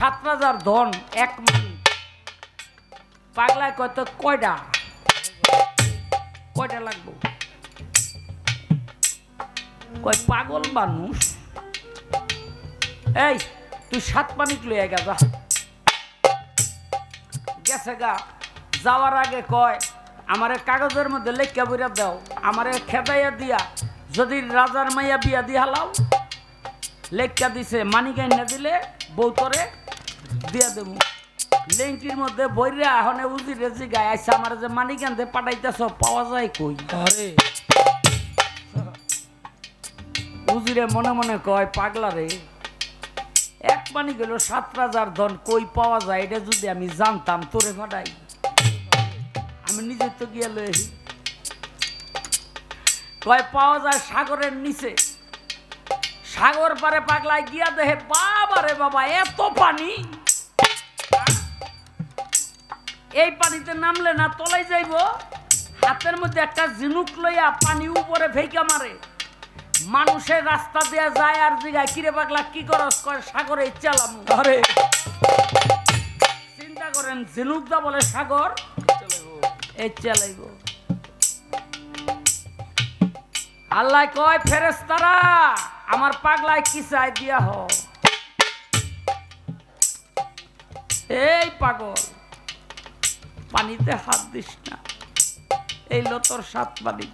সাত ধন এক পাগলায় কত কয়টা কয়টা লাগবো? কয় পাগল মানুষ? এই, তুই সাত মানিক লইয়া গা যা গেছে গা। যাওয়ার আগে কয়, আমারে কাগজের মধ্যে লেখা বইরা দাও, আমারে খেদাইয়া দিয়া, যদি রাজার মাইয়া বিয়া দিয়া হালাও, লেখা দিছে, মানিক না দিলে বউতরে দিয়া দেবো। লেংটির মধ্যে বইরে আহনে উজি রেজি গায়ে আইসা আমার যে মানিক আনতে পাঠাইতেছ পাওয়া যায় কই? আরে। উজিরে মনে মনে কয় পাগলা রে এক পানি গেল সাত রাজার ধন কই পাওয়া যায়? এটা যদি আমি জানতাম তোরে ফাটাই আমি নিজে তো গিয়ে লই। কয় পাওয়া যায় সাগরের নিচে। সাগর পারে পাগলায় গিয়া দেহে বাবা রে বাবা এত পানি। এই পানিতে নামলে না তলাই যাইব? হাতের মধ্যে একটা ঝিনুক লইয়া পানি উপরে ফেইকা মারে। মানুষের রাস্তা দেয়া যায় আর জিগায় কিরে পাগলা কি করস? কয় সাগরে চালাম। আরে। চিন্তা করেন ঝিনুক দা বলে সাগর এই চালাইব। আল্লাহ কয় ফেরেস্তারা আমার পাগলায় কি চাই দিয়া হ এই পাগল, পানিতে হাত দিস না। এই লতর সাত মানিক।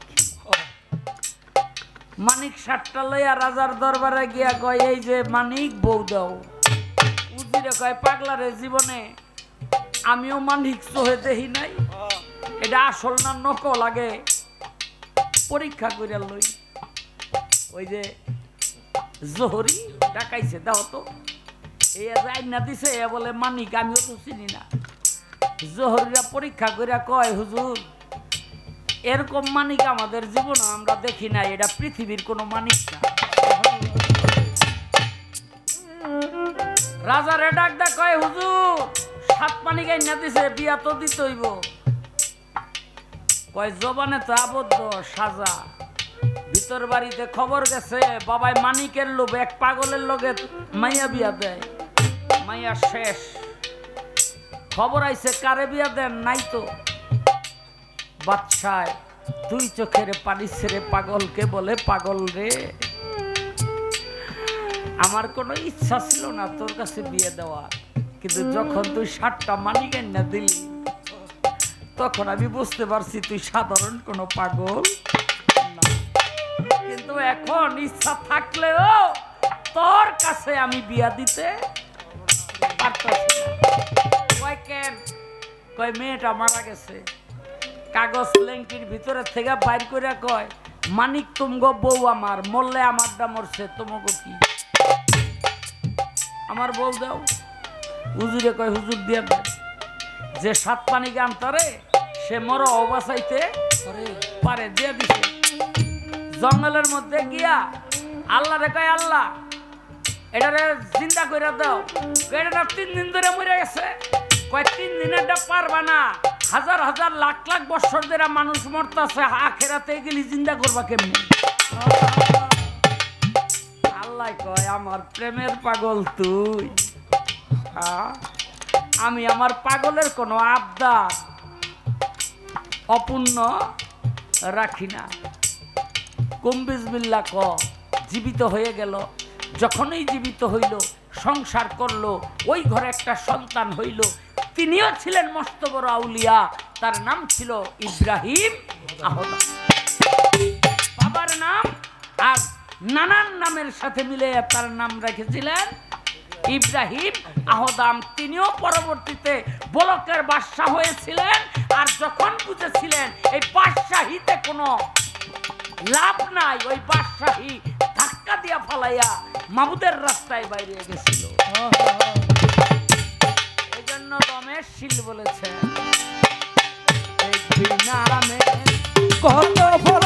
মানিক সাতটা লইয়া রাজার দরবারে গিয়া কয়, এই যে মানিক, বউ দাও। উজিরে কয়, পাগলারে জীবনে আমিও মানিক চোহে দেখি নাই। এটা আসল না নকল লাগে পরীক্ষা করে লই। ওই যে জহরি ডাকাইছে, দাও তো। দিছে, এ বলে, মানিক, আমিও তো চিনি না। পরীক্ষা কয় মানিক আমাদের এটা কয়, হুজুর, সাত মানিক আইনা দিছে, বিয়া তো দিতে কয়, জবানে তো আবদ্ধ, সাজা। ভিতর বাড়িতে খবর গেছে, বাবাই মানিকের লোভ, এক পাগলের লগে মাইয়া বিয়া দেয়। মাইয়া শেষ। খবর আইছে, কারে বিয়া দেন? নাই তো। বাদশায়, দুই চোখের পানি ছেড়ে পাগলকে বলে, পাগল রে, আমার কোনো ইচ্ছা ছিল না তোর কাছে বিয়ে দেওয়ার। কিন্তু যখন তুই ষাটটা মানি না দিলি, তখন আমি বুঝতে পারছি তুই সাধারণ কোনো পাগল কিন্তু এখন ইচ্ছা থাকলেও তোর কাছে আমি বিয়া দিতে কাগজ লেঙ্কির ভিতরে থেকে বাইর করে কয়, মানিক, তুমগো বউ আমার, মরলে আমারটা মরছে তোমাকে কি? আমার বউ দাও। হুজুরে কয়, হুজুর দিয়ে যে সাত পানি গান তারে, সে মর অবাসাইতে পারে, দিয়ে দিছে। জঙ্গলের মধ্যে গিয়া আল্লাহ রে কয়, আল্লাহ এটারে চিন্তা করে দাও। এটা তিন দিন ধরে মরে গেছে। কয়, তিন দিনেরটা পারবা না। হাজার হাজার লাখ লাখ বছর ধরে মানুষ মরতাছে আখেরাতে গেলি চিন্তা করবা কেমনি? আল্লাহ কয়, আমার প্রেমের পাগল তুই? আমি আমার পাগলের কোনো আবদার অপূর্ণ রাখি না। কুম্বিজ বিল্লা ক, জীবিত হয়ে গেল। যখনই জীবিত হইল, সংসার করল, ওই ঘরে একটা সন্তান হইল, তিনিও ছিলেন মস্ত বড় আউলিয়া, তার নাম ছিল ইব্রাহিম বাবার নাম আর নানান নামের সাথে মিলে তার নাম রেখেছিলেন ইব্রাহিম আহদাম। তিনিও পরবর্তীতে বলকের বাদশাহ হয়েছিলেন, আর যখন বুঝেছিলেন এই বাদশাহিতে কোনো লাভ নাই, ওই বাদশাহী ধাক্কা দিয়া ফালাইয়া মাবুদের রাস্তায় বাইরে গেছিল। এই জন্য রমেশ শীল বলেছে কত ফল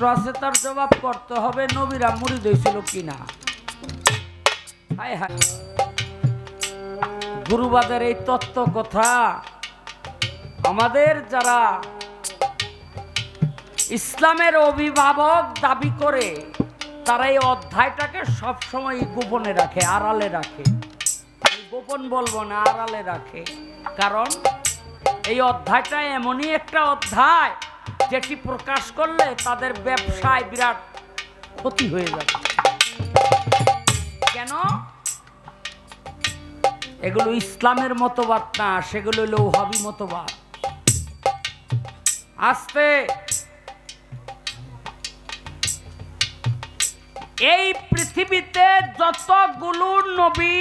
প্রশ্ন তার জবাব করতে হবে, নবীরা মুড়ি দিয়েছিল কিনা। হায় হায়। গুরুবাদের এই তত্ত্ব কথা, আমাদের যারা ইসলামের অভিভাবক দাবি করে, তারা এই অধ্যায়টাকে সবসময় গোপনে রাখে, আড়ালে রাখে। গোপন বলব না, আড়ালে রাখে। কারণ এই অধ্যায়টা এমনই একটা অধ্যায় যেটি প্রকাশ করলে তাদের ব্যবসায় বিরাট ক্ষতি হয়ে যাবে। কেন? এগুলো ইসলামের মতবাদ না, সেগুলো হলো হাবি মতবাদ। আস্তে। এই পৃথিবীতে যতগুলো নবী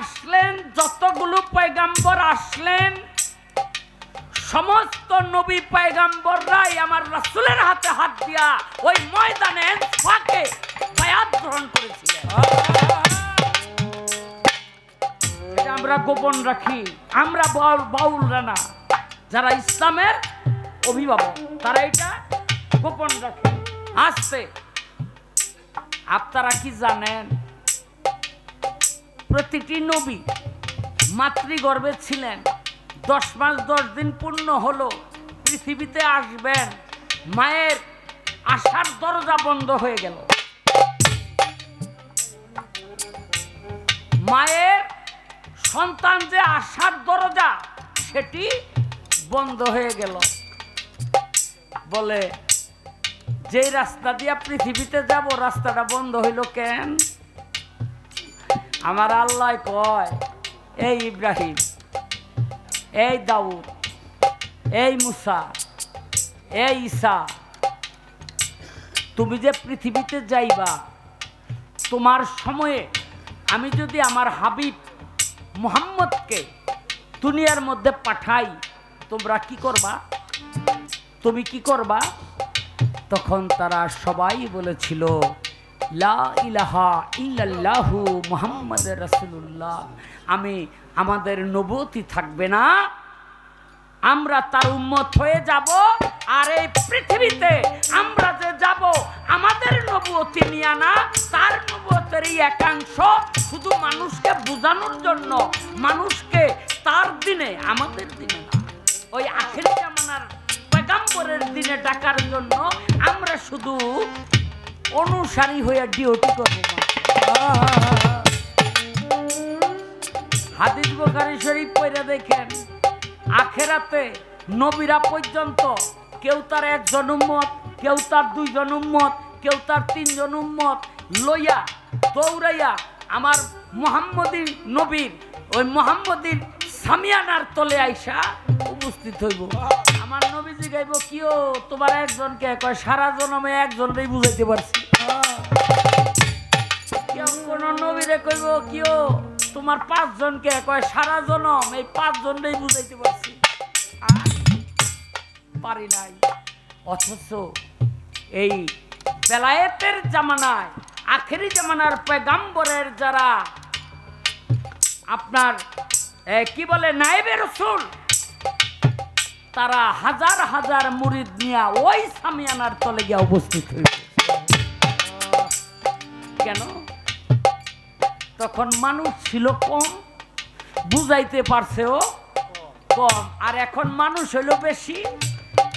আসলেন, যতগুলো পয়গাম্বর আসলেন সমস্ত নবী পয়গাম্বররাই আমার রাসূলের হাতে হাত দিয়া ওই ময়দানে ফাঁকে বায়াত গ্রহণ করেছিলেন। আমরা গোপন রাখি। আমরা বাউল বাউলরা না যারা ইসলামের অভিভাবক, তারা এটা গোপন রাখে। আসছে আপনারা কি জানেন, প্রতিটি নবী মাতৃগর্ভে ছিলেন। দশ মাস দশ দিন পূর্ণ হলো, পৃথিবীতে আসবেন, মায়ের আসার দরজা বন্ধ হয়ে গেল। মায়ের সন্তান যে আসার দরজা, সেটি বন্ধ হয়ে গেল। বলে, যেই রাস্তা দিয়া পৃথিবীতে যাব, রাস্তাটা বন্ধ হইল কেন? আমার আল্লাহ কয়, এই ইব্রাহিম এই দাউদ, এই মুসা, এই ঈসা, তুমি যে পৃথিবীতে যাইবা, তোমার সময়ে আমি যদি আমার হাবিব মুহাম্মদকে দুনিয়ার মধ্যে পাঠাই, তোমরা কি করবা? তুমি কি করবা? তখন তারা সবাই বলেছিল, লা ইলাহা ইল্লাল্লাহু মুহাম্মদ রাসূলুল্লাহ। আমি আমাদের নবতি থাকবে না। আমরা তার উম্মত হয়ে যাব আর এই পৃথিবীতে আমরা যে যাব, আমাদের নবুয়তি নিয়ে না, তার নবুয়তের একাংশ শুধু মানুষকে বোঝানোর জন্য, মানুষকে তার দিনে, আমাদের দিনে না। ওই আখের জামানার পেগাম্বরের দিনে ডাকার জন্য আমরা শুধু অনুসারী হয়ে ডিউটি করব। হাদিস বোখারি শরীফ পড়ে দেখেন আখেরাতে নবীরা পর্যন্ত কেউ তার একজন উম্মত কেউ তার দুইজন উম্মত কেউ তার তিনজন উম্মত লইয়া দৌড়াইয়া আমার মোহাম্মদী নবীর ওই মোহাম্মদীর সামিয়ানার তলে আইসা উপস্থিত হইব। আমার নবীজি গাইব কিও তোমার একজনকে কয় সারা জনমে একজনকেই বুঝাইতে পারছি। কেউ কোন নবীরে কইব কিও তোমার পাঁচজনকে কয় সারা জনম এই পাঁচজনকেই বুঝাইতে পারছি। পারি নাই। অথচ এই বেলায়েতের জামানায়, আখেরি জামানার পেগাম্বরের যারা আপনার কি বলে নাইবে রসুল, তারা হাজার হাজার মুরিদ নিয়ে ওই সামিয়ানার তলে গিয়ে উপস্থিত হয়েছে কেন? তখন মানুষ ছিল কম বুঝাইতে পারছেও কম। আর এখন মানুষ হইল বেশি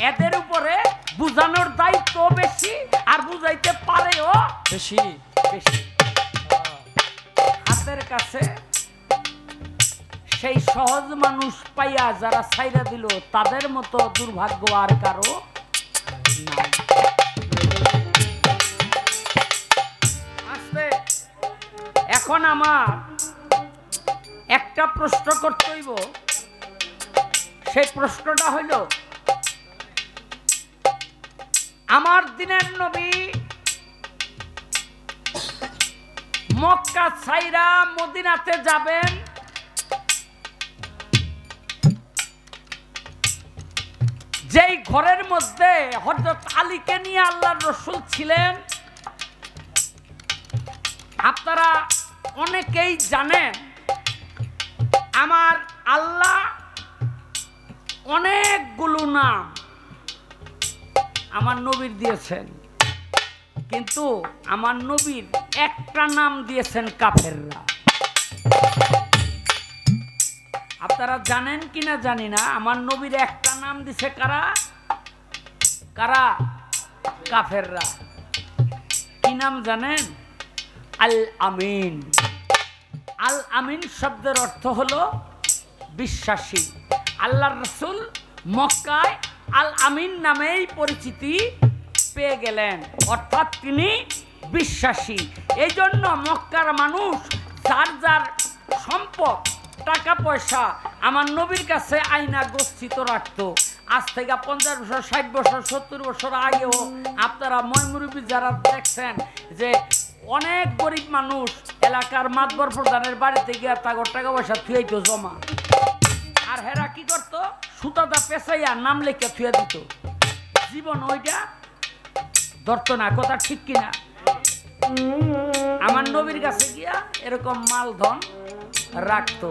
এদের উপরে বুঝানোর দায়িত্ব বেশি আর বুঝাইতে পারেও বেশি। বেশি। হাতের কাছে সেই সহজ মানুষ পাইয়া যারা ছাইরা দিল তাদের মতো দুর্ভাগ্য আর কারও নাই। এখন আমার একটা প্রশ্ন করতে হইব। সেই প্রশ্নটা হইল, আমার দিনের নবী মক্কা ছাইরা মদিনাতে যাবেন? যেই ঘরের মধ্যে হজরত আলীকে নিয়ে আল্লাহর রসুল ছিলেন, আপনারা অনেকেই জানেন আমার আল্লাহ অনেকগুলো নাম আমার নবীর দিয়েছেন, কিন্তু আমার নবীর একটা নাম দিয়েছেন কাফেররা। আপনারা জানেন কিনা জানি না, আমার নবীর একটা নাম দিছে কারা? কারা? কাফেররা। কি নাম জানেন? আল আমিন। আল আমিন শব্দের অর্থ হলো বিশ্বাসী। আল্লাহ রসুল মক্কায় আল আমিন নামেই পরিচিতি পেয়ে গেলেন। অর্থাৎ তিনি বিশ্বাসী। এই জন্য মক্কার মানুষ যার যার সম্পদ, টাকা, পয়সা আমার নবীর কাছে আইনা গচ্ছিত রাখতো। আজ থেকে পঞ্চাশ বছর, ষাট বছর, সত্তর বছর আগেও আপনারা ময়মুরবী যারা দেখছেন যে অনেক গরিব মানুষ এলাকার মাতবর প্রধানের বাড়িতে গিয়ে তাগর টাকা পয়সা থুয়াইতো, জমা। আর হেরা কি করতো? সুতাটা পেঁচাইয়া নাম লেখা থুয়ে দিত। জীবন ওইটা ধরতো না, কথা ঠিক কিনা? আমার নবীর কাছে গিয়া এরকম মালধন রাখতো।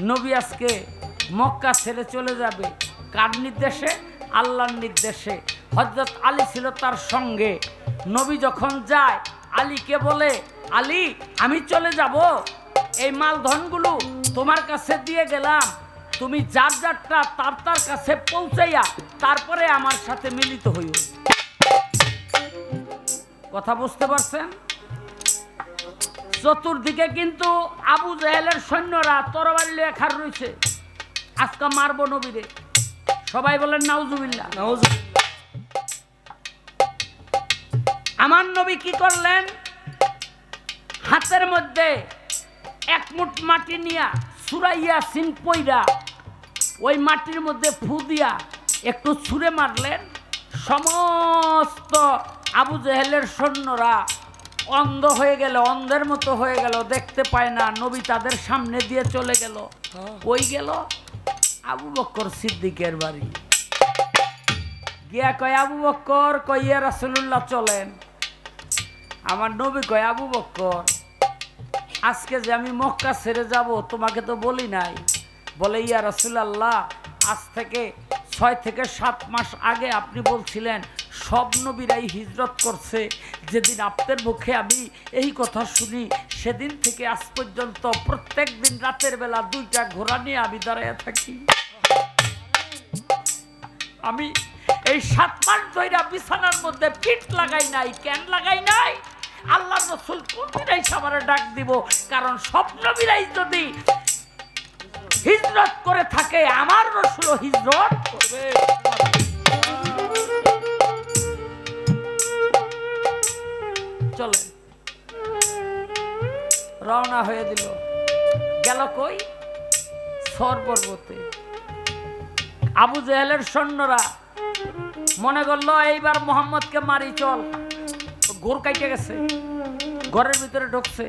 নবী আজকে মক্কা ছেড়ে চলে যাবে। কার নির্দেশে? আল্লাহর নির্দেশে। হজরত আলী ছিল তার সঙ্গে। নবী যখন যায় আলীকে বলে, আলী, আমি চলে যাব। এই মালধনগুলো তোমার কাছে দিয়ে গেলাম। তুমি যার যারটা তার তার কাছে পৌঁছাইয়া তারপরে আমার সাথে মিলিত হইও। কথা বুঝতে পারছেন? চতুর্দিকে কিন্তু আবু জাহেলের সৈন্যরা তরবারি লেখার রয়েছে আজকে মারবো নবীরে। সবাই বলেন, নাউজুবিল্লাহ। নাউজুবিল্লাহ। আমার নবী কি করলেন? হাতের মধ্যে এক মুঠ মাটি নিয়া সুরাইয়া সিন পইরা ওই মাটির মধ্যে ফু দিয়া একটু ছুঁড়ে মারলেন। সমস্ত আবু জেহেলের সৈন্যরা অন্ধ হয়ে গেল অন্ধের মতো হয়ে গেল দেখতে পায় না। নবী তাদের সামনে দিয়ে চলে গেল। হ্যাঁ। কই গেল আবু বক্কর সিদ্দিকের বাড়ি। গিয়া কয় আবু বক্কর কইয়া রাসুল্লাহ চলেন। আমার নবী কয়, আবু বক্কর, আজকে যে আমি মক্কা ছেড়ে যাব, তোমাকে তো বলি নাই। বলে, ইয়া রসুলাল্লাহ, আজ থেকে ছয় থেকে সাত মাস আগে আপনি বলছিলেন, সব নবীরাই হিজরত করছে। যেদিন আপনার মুখে আমি এই কথা শুনি, সেদিন থেকে আজ পর্যন্ত প্রত্যেক দিন রাতের বেলা দুইটা ঘোড়া নিয়ে আমি দাঁড়াইয়া থাকি। আমি এই সাত মাস ধইরা বিছানার মধ্যে পিঠ লাগাই নাই কেন লাগাই নাই। আল্লাহ রসুল কোনদিনাই সবার ডাক দিব, কারণ স্বপ্ন বিরাই যদি হিজরত করে থাকে, আমার রসুল হিজরত করবে। চলেন। রওনা হয়ে দিল। গেল কই? সর পর্বতে আবু জেহেলের সৈন্যরা মনে করল, এইবার মোহাম্মদকে মারি, চল। গোর কাইটে গেছে, ঘরের ভিতরে ঢুকছে।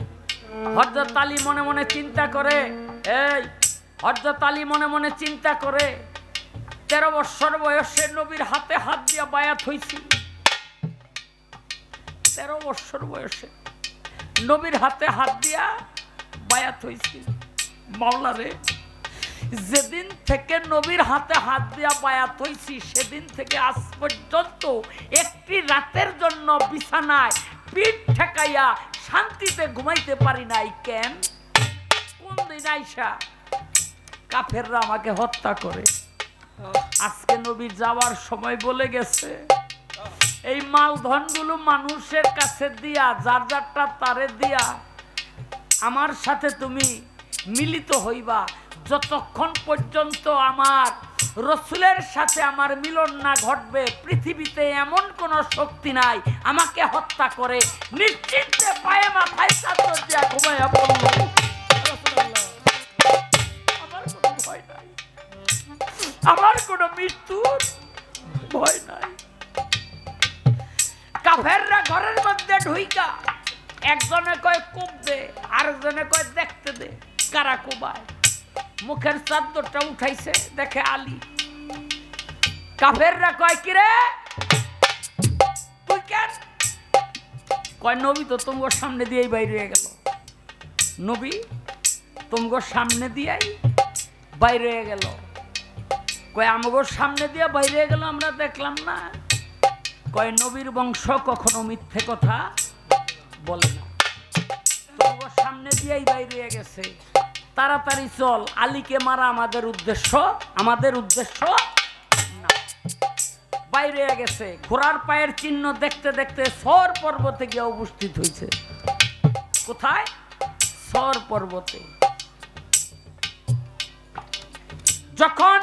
হরজত আলী মনে মনে চিন্তা করে, এই হরজত আলী মনে মনে চিন্তা করে, তেরো বৎসর বয়সে নবীর হাতে হাত দিয়া বায়াত হইছি। তেরো বৎসর বয়সে নবীর হাতে হাত দিয়া বায়াত হইছি। মাওলা রে যেদিন থেকে নবীর হাতে হাত দিয়া বায়াত হইছি, সেদিন থেকে আজ পর্যন্ত একটি রাতের জন্য বিছানায় পিঠ ঠেকাইয়া শান্তিতে ঘুমাইতে পারি নাই। কেন? কোন দিন আইসা কাফেররা আমাকে হত্যা করে। আজকে নবীর যাওয়ার সময় বলে গেছে, এই মালধনগুলো মানুষের কাছে দিয়া, যার যারটা তারে দিয়া, আমার সাথে তুমি মিলিত হইবা। যতক্ষণ পর্যন্ত আমার রসুলের সাথে আমার মিলন না ঘটবে, পৃথিবীতে এমন কোন শক্তি নাই, আমাকে হত্যা করে নিশ্চিন্তে পায়ে মাথায় চাদর দিয়া ঘুমাইয়া বলল আমার কোনো ভয় নাই, আমার কোনো মৃত্যুর ভয় নাই। কাফেররা ঘরের মধ্যে ঢুইকা, একজনে কয় কুপ দে আরেকজনে কয় দেখতে দে, কারা কুবায়? মুখের চাদরটা উঠাইছে, দেখে আলী। কাফেররা কয়, কিরে? কয়, নবী তো তোমার সামনে দিয়েই বাইরে হয়ে গেল। নবী, তোমার সামনে দিয়াই বাইরে হয়ে গেল। কয় আমাগোর সামনে দিয়ে বাইরে গেল, আমরা দেখলাম না। কয়, নবীর বংশ কখনো মিথ্যে কথা বলে না। তোমার সামনে দিয়েই বাইরে গেছে। তাড়াতাড়ি চল, আলীকে মারা আমাদের উদ্দেশ্য আমাদের উদ্দেশ্য বাইরে গেছে, ঘোড়ার পায়ের চিহ্ন দেখতে দেখতে সর পর্বতে গিয়ে উপস্থিত হয়েছে। কোথায়? সর পর্বতে। যখন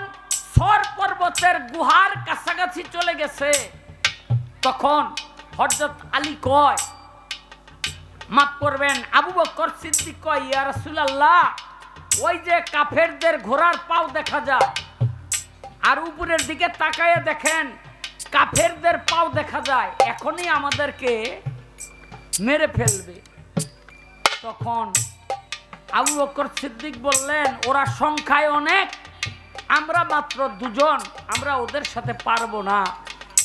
সর পর্বতের গুহার কাছাকাছি চলে গেছে, তখন হজরত আলী কয়, মাফ করবেন, আবু বকর সিদ্দিক কয়, ইয়া রাসূলুল্লাহ ওই যে কাফেরদের ঘোড়ার পাও দেখা যায়। আর উপরের দিকে তাকায় দেখেন, কাফেরদের পাও দেখা যায়। এখনই আমাদেরকে মেরে ফেলবে। তখন আবু বকর সিদ্দিক বললেন, ওরা সংখ্যায় অনেক, আমরা মাত্র দুজন, আমরা ওদের সাথে পারব না।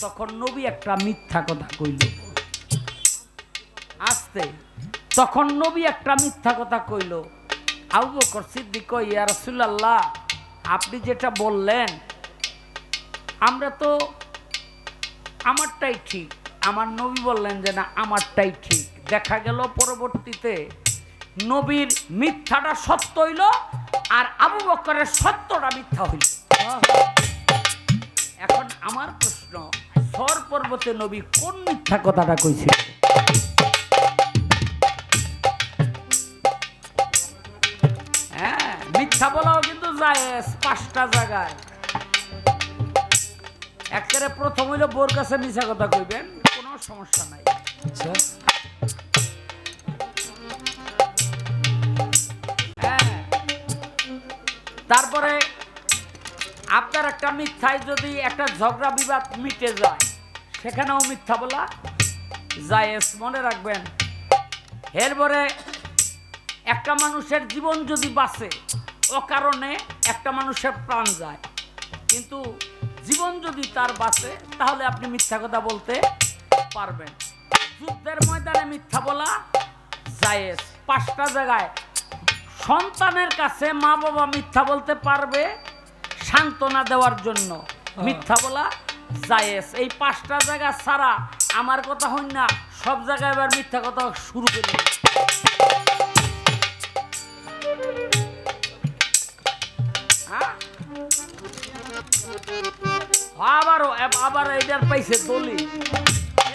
তখন নবী একটা মিথ্যা কথা কইল। আসতে, তখন নবী একটা মিথ্যা কথা কইল। আবু বকর ইয়া রাসূলুল্লাহ, আপনি যেটা বললেন, আমরা তো আমারটাই ঠিক। আমার নবী বললেন যে না, আমারটাই ঠিক। দেখা গেল পরবর্তীতে নবীর মিথ্যাটা সত্য হইল আর আবু বকরের সত্যটা মিথ্যা হইল। এখন আমার প্রশ্ন, সর পর্বতে নবী কোন মিথ্যা কথাটা কইছিল? মিথ্যা বলাও কিন্তু যায় পাঁচটা জায়গায়। একেবারে প্রথম হইল বোর কাছে মিথ্যা কথা কইবেন কোনো সমস্যা নাই। আচ্ছা। হ্যাঁ। তারপরে আপনার একটা মিথ্যায় যদি একটা ঝগড়া বিবাদ মিটে যায় সেখানেও মিথ্যা বলা জায়েজ মনে রাখবেন। এরপরে একটা মানুষের জীবন যদি বাঁচে ও কারণে একটা মানুষের প্রাণ যায়। কিন্তু জীবন যদি তার বাঁচে তাহলে আপনি মিথ্যা কথা বলতে পারবেন। যুদ্ধের ময়দানে মিথ্যা বলা জায়েজ। পাঁচটা জায়গায় সন্তানের কাছে মা বাবা মিথ্যা বলতে পারবে সান্ত্বনা দেওয়ার জন্য। মিথ্যা বলা জায়েজ। এই পাঁচটা জায়গা ছাড়া আমার কথা হই না সব জায়গায় এবার মিথ্যা কথা শুরু করে আবারও আবার এইটার পাইছে দলি।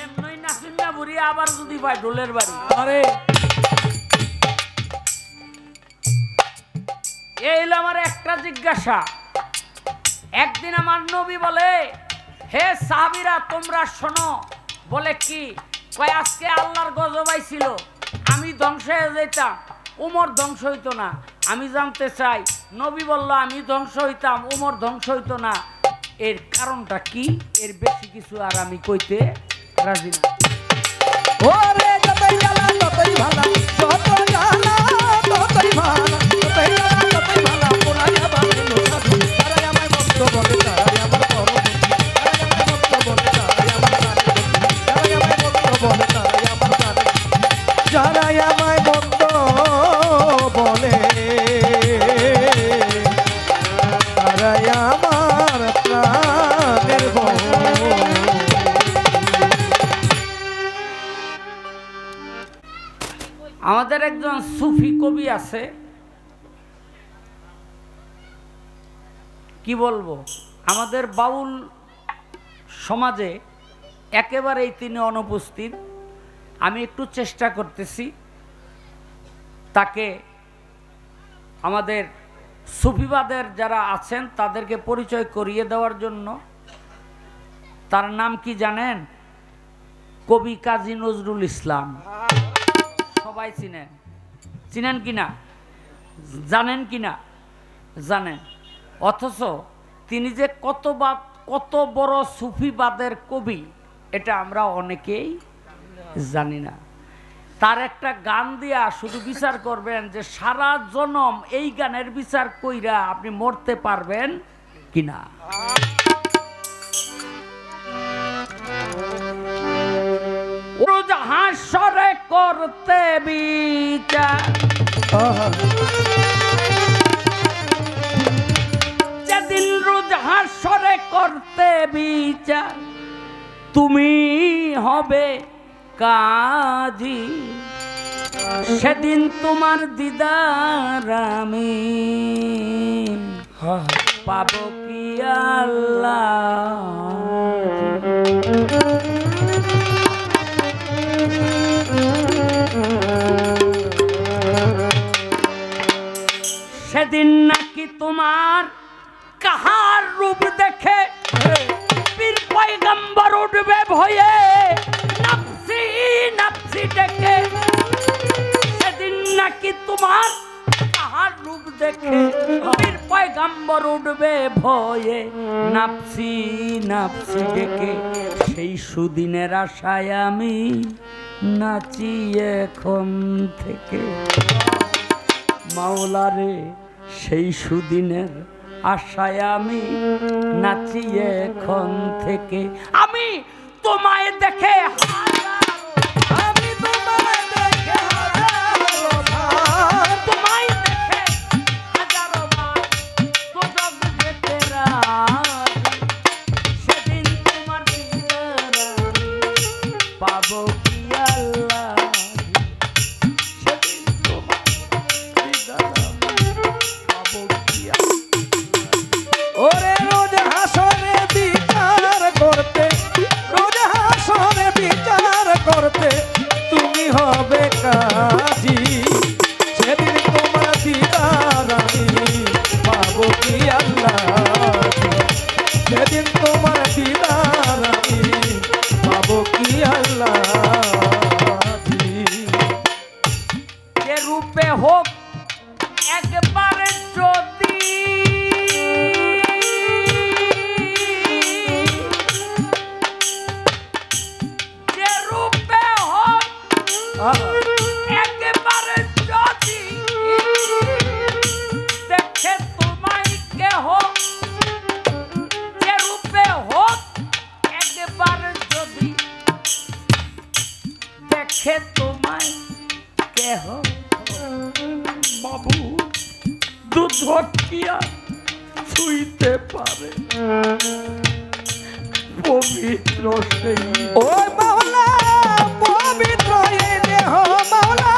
এমনই নাচুন না বুড়ি আবার যদি পায় ডোলের বাড়ি। আরে। এই হলো আমার একটা জিজ্ঞাসা। একদিন আমার নবী বলে হে সাহাবিরা তোমরা শোনো। বলে কি কয় আজকে আল্লাহর গজবাই ছিল আমি ধ্বংস হয়ে যেতাম উমর ধ্বংস হইতো না। আমি জানতে চাই নবী বলল আমি ধ্বংস হইতাম উমর ধ্বংস হইতো না। এর কারণটা কি? এর বেশি কিছু আর আমি কইতে রাজি না। ওরে যতই জ্বালা ততই ভালা। আছে? কি বলব? আমাদের বাউল সমাজে একেবারেই তিনি অনুপস্থিত। আমি একটু চেষ্টা করতেছি। তাকে আমাদের সুফিবাদের যারা আছেন, তাদেরকে পরিচয় করিয়ে দেওয়ার জন্য। তার নাম কি জানেন? কবি কাজী নজরুল ইসলাম। সবাই চিনেন। চিনেন কি না জানেন কি না জানেন। অথচ তিনি যে কত কত বড় সুফিবাদের কবি, এটা আমরা অনেকেই জানি না। তার একটা গান দিয়া শুধু বিচার করবেন যে সারা জনম এই গানের বিচার কইরা আপনি মরতে পারবেন কিনা। হাসরে করতে বিচার যেদিন রোজ হাসরে করতে বিচার, তুমি হবে কাজী। সেদিন তোমার দিদার আমি পাবো কি আল্লাহ? সেদিন নাকি তোমার কাহার রূপ দেখে পীর পয়গম্বর উঠবে ভয়ে? নাপসি নাপসি ডেকে। সেদিন নাকি তোমার কাহার রূপ দেখে পীর পয়গম্বর উঠবে ভয়ে? নাপসি নাপসি ডেকে। সেই সুদিনের আশায় আমি নাচি এখন থেকে। মাওলারে সেই সুদিনের আশায় আমি নাচি এখন থেকে। আমি তোমায় দেখে দেহ। বাবু দুধকিয়া শুইতে পারে। পবিত্র সেই ও মাওলা পবিত্র দেহ মাওলা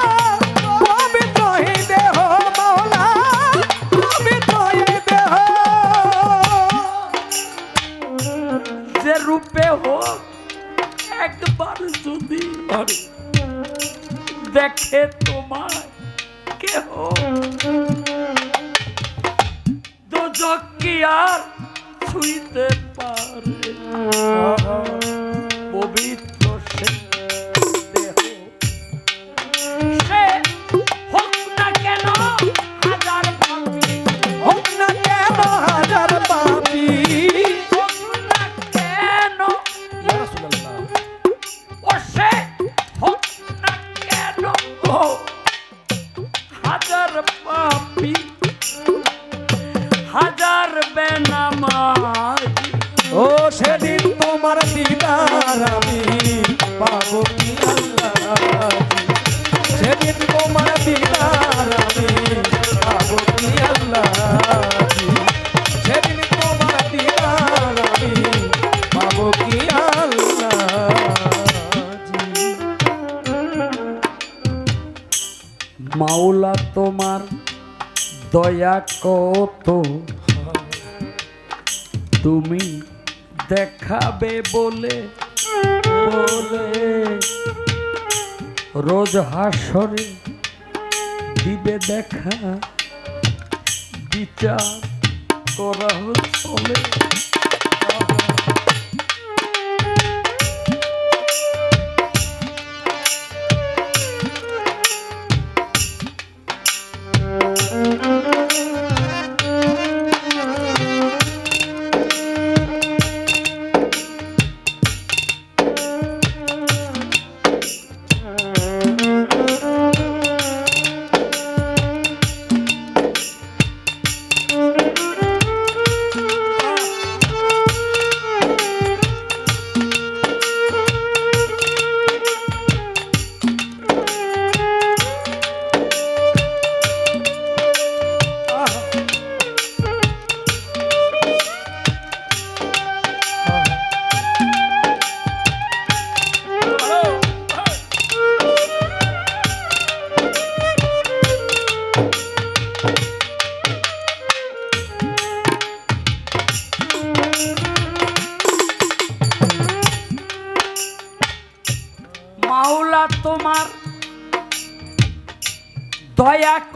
রূপে হোক একবার যদি দেখে তোমায় কেহ দোজক কি আর ছুঁইতে পারে দেখাবে বলে বলে। রোজ হাসরে দিবে দেখা বিচার করা চলে।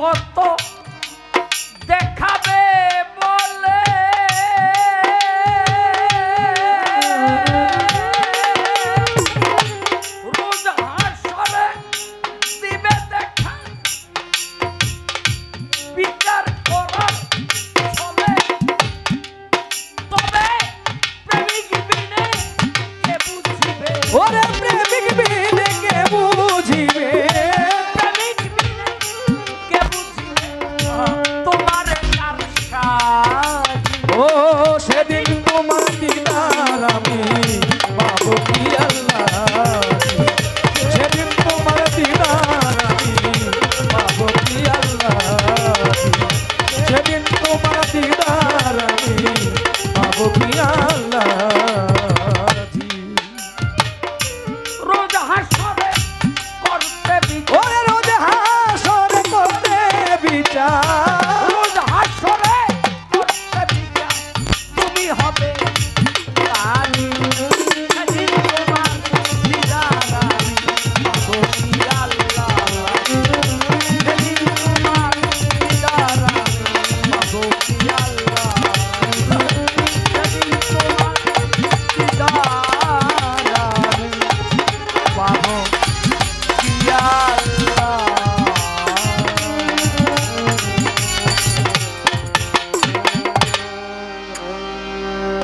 কত